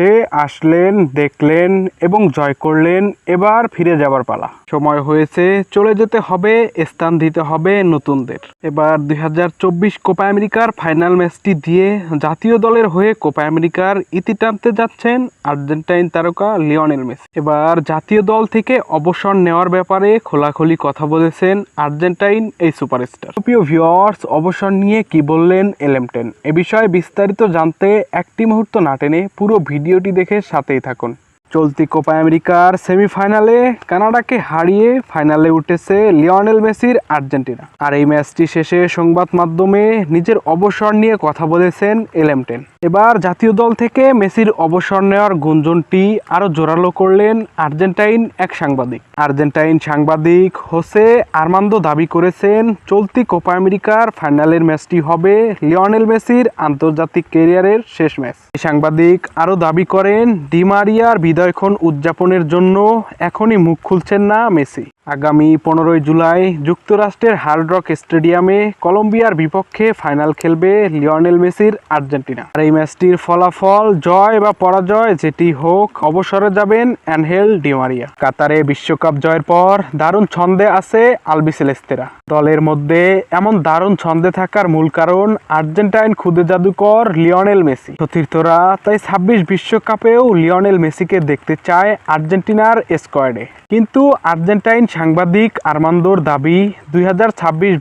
সে আসলেন, দেখলেন এবং জয় করলেন, এবার ফিরে যাবার পালা। সময় হয়েছে, চলে যেতে হবে, স্থান দিতে হবে নতুনদের। এবার দু হাজার চব্বিশ কোপা আমেরিকার ফাইনাল ম্যাচটি দিয়ে জাতীয় দলের হয়ে কোপা আমেরিকার ইতি টানতে যাচ্ছেন আর্জেন্টাইন তারকা লিওনেল মেসি। এবার জাতীয় দল থেকে অবসর নেওয়ার ব্যাপারে খোলাখুলি কথা বলেছেন আর্জেন্টাইন এই সুপারস্টার। প্রিয় ভিউয়ার্স, অবসর নিয়ে কি বললেন এলেমটেন? এ বিষয়ে বিস্তারিত জানতে একটি মুহূর্ত না টেনে পুরো ভিডিওটি দেখে সাথেই থাকুন। চলতি কোপা আমেরিকার সেমিফাইনালে কানাডাকে হারিয়ে ফাইনালে উঠেছে লিওনেল মেসির আর্জেন্টিনা। আর এই ম্যাচটি শেষে সংবাদ মাধ্যমে নিজের অবসর নিয়ে কথা বলেছেন এলেমটেন। এবার জাতীয় দল থেকে মেসির অবসর নেওয়ার গুঞ্জনটি আরও জোরালো করলেন আর্জেন্টাইন এক সাংবাদিক। আর্জেন্টাইন সাংবাদিক হোসে আর্মান্দো দাবি করেছেন, চলতি কোপা আমেরিকার ফাইনালের ম্যাচটি হবে লিওনেল মেসির আন্তর্জাতিক কেরিয়ারের শেষ ম্যাচ। এই সাংবাদিক আরও দাবি করেন ডিমারিয়ার বিদায়ক্ষণ উদযাপনের জন্য এখনই মুখ খুলছেন না মেসি। আগামী পনেরোই জুলাই যুক্তরাষ্ট্রের হার্ড রক স্টেডিয়ামে কলম্বিয়ার বিপক্ষে ফাইনাল খেলবে লিওনেল মেসির আর্জেন্টিনা। আর এই ম্যাচটির ফলাফল জয় বা পরাজয় যেটি হোক, অবসরে যাবেন অ্যানহেল ডিমারিয়া কাতারে বিশ্বকাপ জয়ের পর দারুণ ছন্দে আছে আলবিসেলেস্তেরা দলের মধ্যে এমন দারুণ ছন্দে থাকার মূল কারণ আর্জেন্টাইন খুদে জাদুকর লিওনেল মেসি। সতীর্থরা তাই ছাব্বিশ বিশ্বকাপেও লিওনেল মেসিকে দেখতে চায় আর্জেন্টিনার স্কোয়াডে। কিন্তু আর্জেন্টাইন সাংবাদিক আর্মান্দোর দাবি, দুই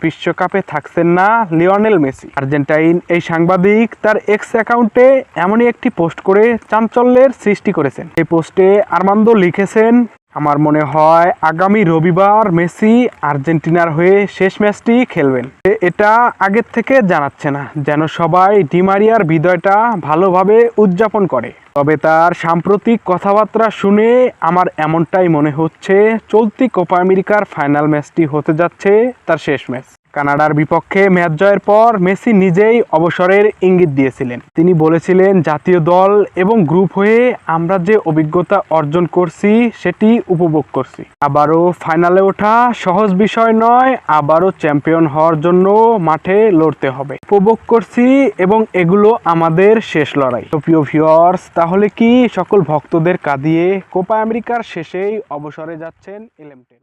বিশ্বকাপে থাকছেন না লিওনেল মেসি। আর্জেন্টাইন এই সাংবাদিক তার এক্স অ্যাকাউন্টে এমনই একটি পোস্ট করে চাঞ্চল্যের সৃষ্টি করেছেন। এই পোস্টে আর্মান্দো লিখেছেন, আমার মনে হয় আগামী রবিবার মেসি আর্জেন্টিনার হয়ে শেষ ম্যাচটি খেলবেন। এটা আগের থেকে জানাচ্ছে না, যেন সবাই ডিমারিয়ার বিজয়টা ভালোভাবে উদযাপন করে। তবে তার সাম্প্রতিক কথাবার্তা শুনে আমার এমনটাই মনে হচ্ছে, চলতি কোপা আমেরিকার ফাইনাল ম্যাচটি হতে যাচ্ছে তার শেষ ম্যাচ। কানাডার বিপক্ষে ম্যাচ জয়ের পর মেসি নিজেই অবসরের ইঙ্গিত দিয়েছিলেন। তিনি বলেছিলেন, জাতীয় দল এবং গ্রুপ হয়ে আমরা যে অভিজ্ঞতা অর্জন করছি, সেটি উপভোগ করছি। আবারও ফাইনালে ওঠা সহজ বিষয় নয়, আবারও চ্যাম্পিয়ন হওয়ার জন্য মাঠে লড়তে হবে। উপভোগ করছি এবং এগুলো আমাদের শেষ লড়াই। তো প্রিয় ভিউয়ার্স তাহলে কি সকল ভক্তদের কাঁদিয়ে কোপা আমেরিকার শেষেই অবসরে যাচ্ছেন ইলেমটেন